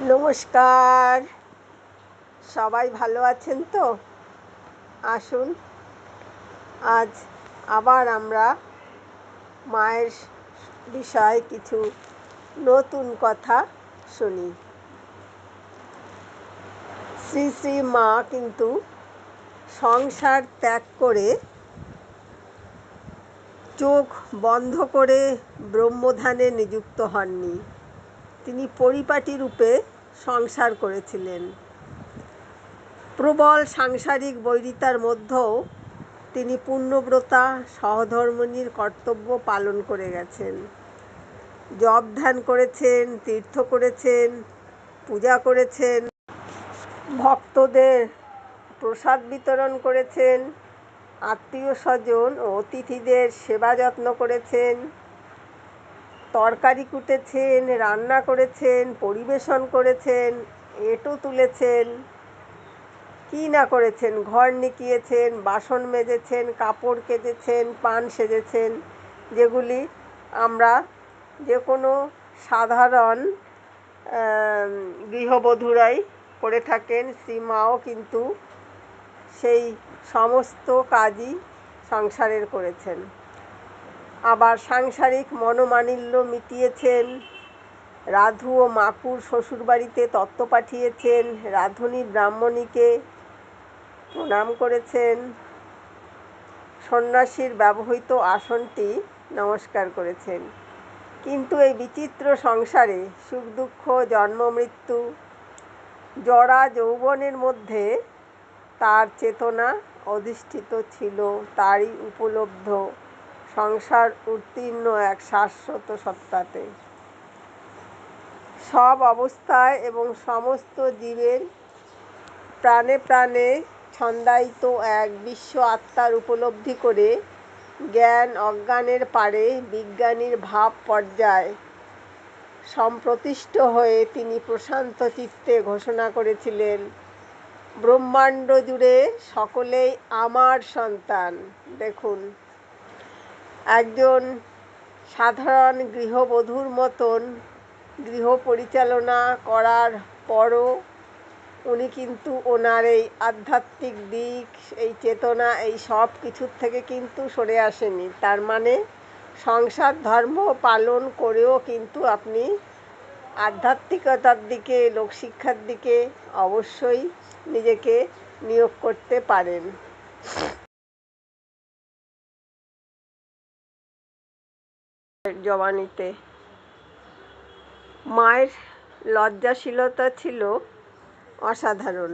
নমস্কার। সবাই ভালো আছেন তো? আসুন। আজ আবার আমরা মায়ের বিষয়ে কিছু নতুন কথা শুনি। শ্রী শ্রী মা কিন্তু সংসার ত্যাগ করে চোখ বন্ধ করে ব্রহ্মধানে নিযুক্ত হননি। তিনি পরিপাটি রূপে সংসার করেছিলেন। প্রবল সাংসারিক বৈরিতার মধ্যেও তিনি পূর্ণব্রতা সহধর্মণীর কর্তব্য পালন করে গেছেন। জপ ধ্যান করেছেন, তীর্থ করেছেন, পূজা করেছেন, ভক্তদের প্রসাদ বিতরণ করেছেন, আত্মীয় স্বজন ও অতিথিদের সেবা যত্ন করেছেন। তরকারি কুটেছেন, রান্না করেছেন, পরিবেশন করেছেন, এঁটো তুলেছেন। কী না করেছেন? ঘর নিকিয়েছেন, বাসন মেজেছেন, কাপড় কেচেছেন পান সেজেছেন, যেগুলি আমরা যে কোনো সাধারণ গৃহবধূরাই করে থাকেন, শ্রীমাও কিন্তু সেই সমস্ত কাজই সংসারের করেছেন। আবার সাংসারিক মনোমালিন্য মিটিয়েছেন। রাধু ও মাকুর শ্বশুরবাড়িতে তত্ত্ব পাঠিয়েছেন। রাধুনী ব্রাহ্মণীকে প্রণাম করেছেন। সন্ন্যাসীর ব্যবহৃত আসনটি নমস্কার করেছেন। কিন্তু এই বিচিত্র সংসারে সুখ, দুঃখ, জন্ম, মৃত্যু, জরা যৌবনের মধ্যে তার চেতনা অধিষ্ঠিত ছিল, তারই উপলব্ধ। সংসার উত্তীর্ণ এক শাশ্বত সত্তাতে। সব অবস্থায় এবং সমস্ত জীবের প্রাণে প্রাণে ছন্দায়িত এক বিশ্ব আত্মার উপলব্ধি করে জ্ঞান অজ্ঞানের পারে বিজ্ঞানীর ভাব পর্যায় সম্প্রতিষ্ঠ হয়ে তিনি প্রশান্ত চিত্তে ঘোষণা করেছিলেন, ব্রহ্মাণ্ড জুড়ে সকলেই আমার সন্তান। দেখুন। একজন সাধারণ গৃহবধূর মতন গৃহ পরিচালনা করার পরও উনি কিন্তু ওনার এই আধ্যাত্মিক দিক, এই চেতনা, এই সব কিছুর থেকে কিন্তু সরে আসেনি তার মানে সংসার ধর্ম পালন করেও কিন্তু আপনি আধ্যাত্মিকতার দিকে, লোকশিক্ষার দিকে অবশ্যই নিজেকে নিয়োগ করতে পারেন। জবানিতে। মায়ের লজ্জাশীলতা ছিল অসাধারণ।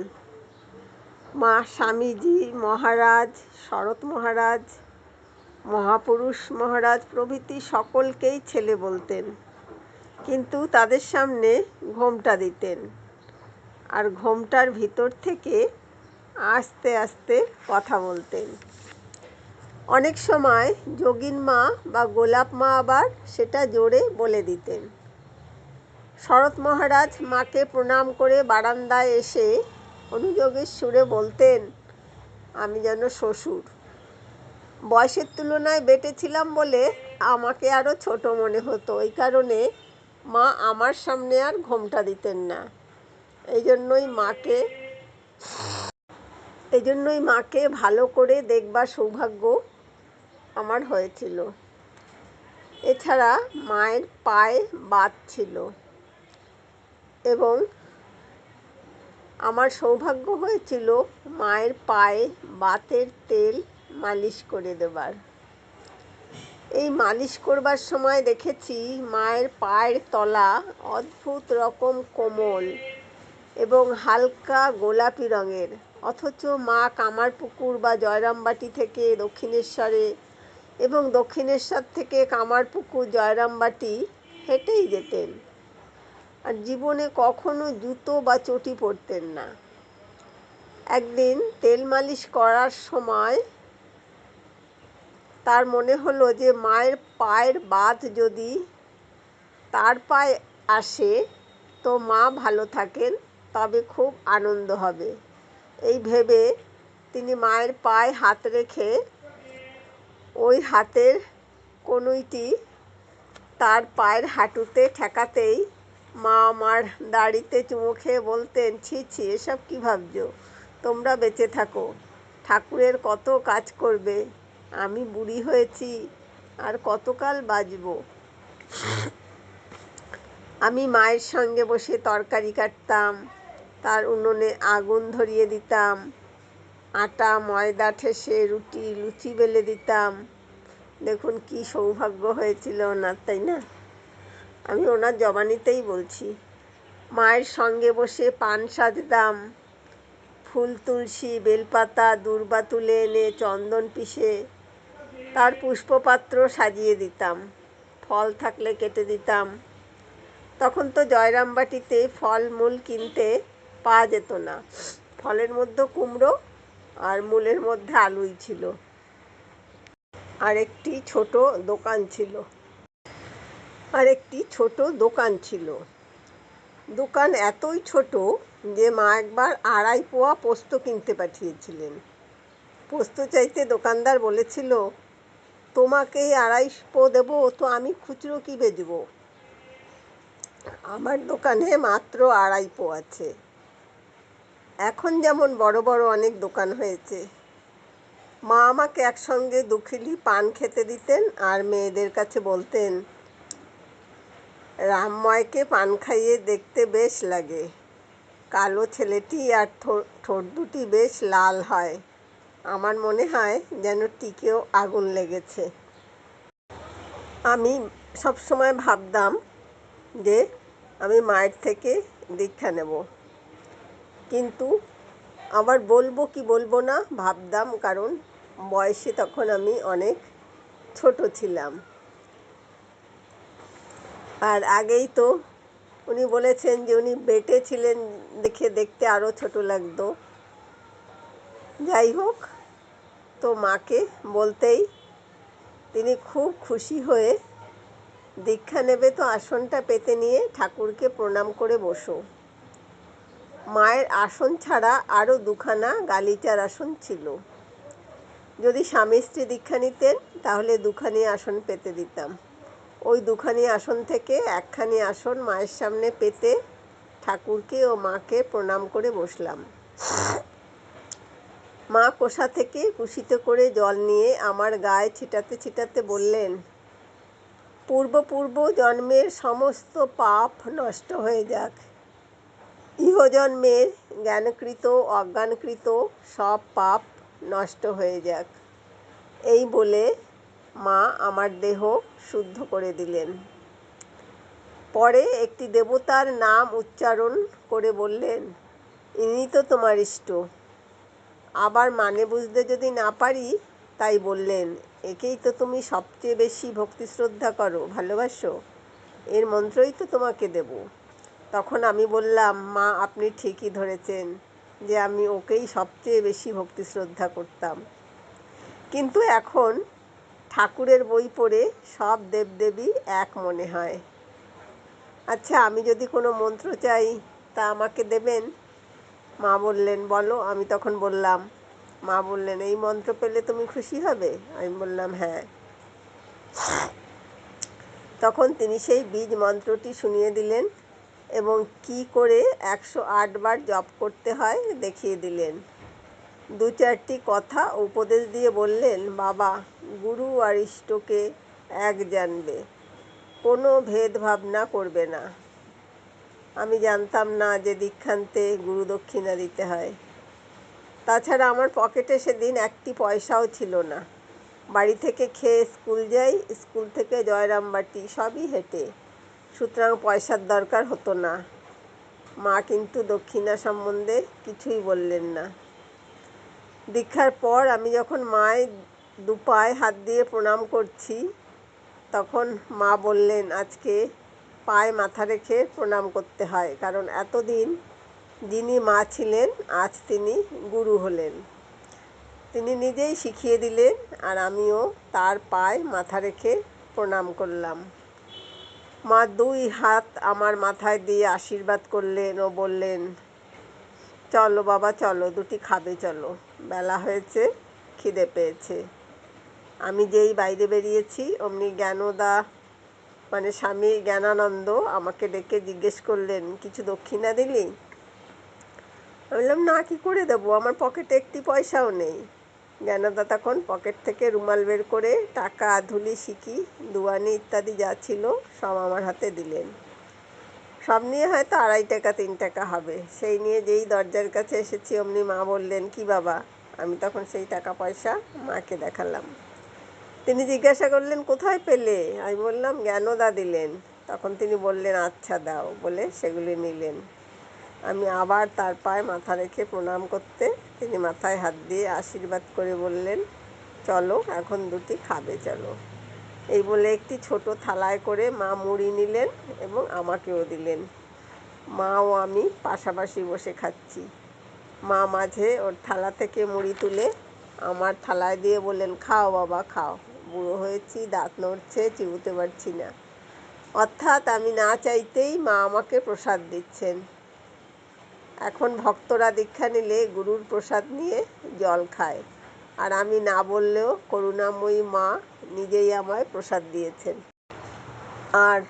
মা স্বামীজি, মহারাজ, শরৎ মহারাজ, মহাপুরুষ মহারাজ প্রভৃতি সকলকেই ছেলে বলতেন। কিন্তু তাদের সামনে ঘোমটা দিতেন। আর ঘোমটার ভিতর থেকে আস্তে আস্তে কথা বলতেন। অনেক সময় যোগিন মা বা গোলাপ মা আবার সেটা জোরে বলে দিতেন। শরৎ মহারাজ মাকে প্রণাম করে বারান্দায় এসে অনুযোগের সুরে বলতেন, আমি যেন শ্বশুর। বয়সের তুলনায় বেটে ছিলাম বলে আমাকে আরও ছোট মনে হতো। ওই কারণে মা আমার সামনে আর ঘোমটা দিতেন না। এই জন্যই মাকে, এই জন্যই মাকে ভালো করে দেখবার সৌভাগ্য আমার হয়েছিল। এছাড়া মায়ের পায়ে বাত ছিল এবং আমার সৌভাগ্য হয়েছিল মায়ের পায়ে বাতের তেল মালিশ করে দেবার। এই মালিশ করবার সময় দেখেছি মায়ের পায়ের তলা অদ্ভুত রকম কোমল এবং হালকা গোলাপি রঙের। অথচ মা কামারপুকুর বা জয়রামবাটি থেকে দক্ষিণেশ্বরে এবং দক্ষিণেশ্বর থেকে কামারপুকুর, জয়রামবাটি হেঁটেই যেতেন। আর জীবনে কখনো জুতো বা চটি পরতেন না। একদিন তেল মালিশ করার সময় তার মনে হলো যে, মায়ের পায়ের বাত যদি তার পায়ে আসে তো মা ভালো থাকেন, তবে খুব আনন্দ হবে। এই ভেবে তিনি মায়ের পায়ে হাত রেখে ওই হাতের কনুইটি তার পায়ের হাঁটুতে ঠেকাতেই মা আমার দাড়িতে চুমু খেয়ে বলতেন, ছি ছি, এসব কী ভাবছ? তোমরা বেঁচে থাকো। ঠাকুরের কত কাজ করবে। আমি বুড়ি হয়েছি, আর কতকাল বাঁচবো? আমি মায়ের সঙ্গে বসে তরকারি কাটতাম, তার উনুনে আগুন ধরিয়ে দিতাম আটা, ময়দা, ঠেসে, রুটি, লুচি বেলে দিতাম। দেখুন কি সৌভাগ্য হয়েছিল ওনার, তাই না? আমি ওনার জবানিতেই বলছি, মায়ের সঙ্গে বসে পান সাজতাম। ফুল তুলসী, বেলপাতা, দূর্বা তুলে এনে চন্দন পিষে তার পুষ্পপাত্র সাজিয়ে দিতাম। ফল থাকলে কেটে দিতাম। তখন তো জয়রামবাটিতে ফলমূল কিনতে পাওয়া যেত না। ফলের মধ্যে কুমড়ো আর মূলের মধ্যে আলুই ছিল। আর একটি ছোট দোকান ছিল। আর একটি ছোট দোকান ছিল। দোকান এতই ছোট যে মা একবার আড়াই পোয়া পোস্ত কিনতে পাঠিয়েছিলেন। পোস্ত চাইতে দোকানদার বলেছিল তোমাকেই আড়াইশো দেবো, তো আমি খুচরো কি বেচবো? আমার দোকানে মাত্র আড়াই পো আছে। এখন যেমন বড় বড় অনেক দোকান হয়েছে। মা আমাকে একসঙ্গে দুখিলি পান খেতে দিতেন আর মেয়েদের কাছে বলতেন, রামময়কে পান খাইয়ে দেখতে বেশ লাগে। কালো ছেলেটি আর ঠোঁট দুটি বেশ লাল হয়। আমার মনে হয় যেন টিকেও আগুন লেগেছে। আমি সবসময় ভাবতাম যে আমি মায়ের থেকে দীক্ষা নেব। কিন্তু আবার বলব কি বলব না ভাবতাম কারণ বয়সে তখন আমি অনেক ছোট ছিলাম। আর আগেই তো উনি বলেছেন যে উনি বেটে ছিলেন দেখে দেখতে আরও ছোট লাগতো। যাই হোক, তো মাকে বলতেই তিনি খুব খুশি হয়ে দীক্ষা নেবে, তো আসনটা পেতে নিয়ে ঠাকুরকে প্রণাম করে বসো। মায়ের আসন ছাড়া আরও দুখানা গালিচার আসন ছিল। যদি স্বামী স্ত্রী দীক্ষা নিতেন, তাহলে দুখানি আসন পেতে দিতাম। ওই দুখানি আসন থেকে একখানি আসন মায়ের সামনে পেতে ঠাকুরকে ও মাকে প্রণাম করে বসলাম। মা কোষা থেকে কুশিতে করে জল নিয়ে আমার গায়ে ছিটাতে ছিটাতে বললেন, পূর্ব পূর্ব জন্মের সমস্ত পাপ নষ্ট হয়ে যাক। ইহজন্মের জ্ঞানকৃত, অজ্ঞানকৃত সব পাপ নষ্ট হয়ে যাক। এই বলে মা আমার দেহ শুদ্ধ করে দিলেন। পরে একটি দেবতার নাম উচ্চারণ করে বললেন, ইনি তো তোমার ইষ্ট। আবার মানে বুঝতে যদি না পারি, তাই বললেন, একেই তো তুমি সবচেয়ে বেশি ভক্তি শ্রদ্ধা করো, ভালোবাসো। এর মন্ত্রই তো তোমাকে দেব। তখন আমি বললাম, মা, আপনি ঠিকই ধরেছেন যে আমি ওকেই সবচেয়ে বেশি ভক্তি শ্রদ্ধা করতাম। কিন্তু এখন ঠাকুরের বই পড়ে সব দেবদেবী এক মনে হয়। আচ্ছা আমি যদি কোনো মন্ত্র চাই, তা আমাকে দেবেন? মা বললেন, বলো। আমি তখন বললাম, মা বললেন, এই মন্ত্র পেলে তুমি খুশি হবে? আমি বললাম হ্যাঁ। তখন তিনি সেই বীজ মন্ত্রটি শুনিয়ে দিলেন। এবং কি করে একশো আট বার জপ করতে হয় দেখিয়ে দিলেন। দু চারটি কথা উপদেশ দিয়ে বললেন, বাবা, গুরু আর ইষ্টকে এক জানবে, কোনো ভেদ ভাবনা করবে না। আমি জানতাম না যে দীক্ষান্তে গুরু দক্ষিণা দিতে হয়। তাছাড়া আমার পকেটে সেদিন একটি পয়সাও ছিল না। বাড়ি থেকে খেয়ে স্কুল যাই, স্কুল থেকে জয়রামবাটি সবই হেঁটে সুতরাং পয়সার দরকার হতো না। মা কিন্তু দক্ষিণা সম্বন্ধে কিছুই বললেন না। দীক্ষার পর আমি যখন মায়ের দু পায়ে হাত দিয়ে প্রণাম করছি, তখন মা বললেন, আজকে পায়ে মাথা রেখে প্রণাম করতে হয়, কারণ এতদিন যিনি মা ছিলেন, আজ তিনি গুরু হলেন। তিনি নিজেই শিখিয়ে দিলেন, আর আমিও তার পায়ে মাথা রেখে প্রণাম করলাম। মা দুই হাত আমার মাথায় দিয়ে আশীর্বাদ করলেন ও বললেন, চলো বাবা, চলো, দুটি খাবে, চলো। বেলা হয়েছে, খিদে পেয়েছে। আমি যেই বাইরে বেরিয়েছি, অমনি জ্ঞানদা মানে স্বামী জ্ঞানানন্দ আমাকে ডেকে জিজ্ঞেস করলেন, কিছু দক্ষিণা দিলি? আমি বললাম, না, কি করে দেবো? আমার পকেটে একটি পয়সাও নেই। জ্ঞানদা তখন পকেট থেকে রুমাল বের করে, টাকা, ধুলি, সিকি, দুয়ানি ইত্যাদি যা ছিল সব আমার হাতে দিলেন। সব নিয়ে হয়তো আড়াই টাকা, তিন টাকা হবে। সেই নিয়ে যেই দরজার কাছে এসেছি, অমনি মা বললেন, কি বাবা? আমি তখন সেই টাকা পয়সা মাকে দেখালাম। তিনি জিজ্ঞাসা করলেন, কোথায় পেলে? আমি বললাম, জ্ঞানদা দিলেন। তখন তিনি বললেন আচ্ছা দাও। বলে সেগুলি নিলেন। আমি আবার তার পায়ে মাথা রেখে প্রণাম করতে তিনি মাথায় হাত দিয়ে আশীর্বাদ করে বললেন, চলো, এখন দুটি খাবে, চলো। এই বলে একটি ছোট থালায় করে মা মুড়ি নিলেন এবং আমাকেও দিলেন। মা ও আমি পাশাপাশি বসে খাচ্ছি। মা মাঝে ওর থালা থেকে মুড়ি তুলে আমার থালায় দিয়ে বললেন, খাও বাবা, খাও। বুড়ো হয়েছি, দাঁত নড়ছে, চিবুতে পারছি না। অর্থাৎ আমি না চাইতেই মা আমাকে প্রসাদ দিচ্ছেন। এখন ভক্তরা দীক্ষা নিলে গুরুর প্রসাদ নিয়ে জল খায়। আর আমি না বললেও করুণাময়ী মা নিজেই আমায় প্রসাদ দিয়েছেন। আর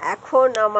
এখন আমার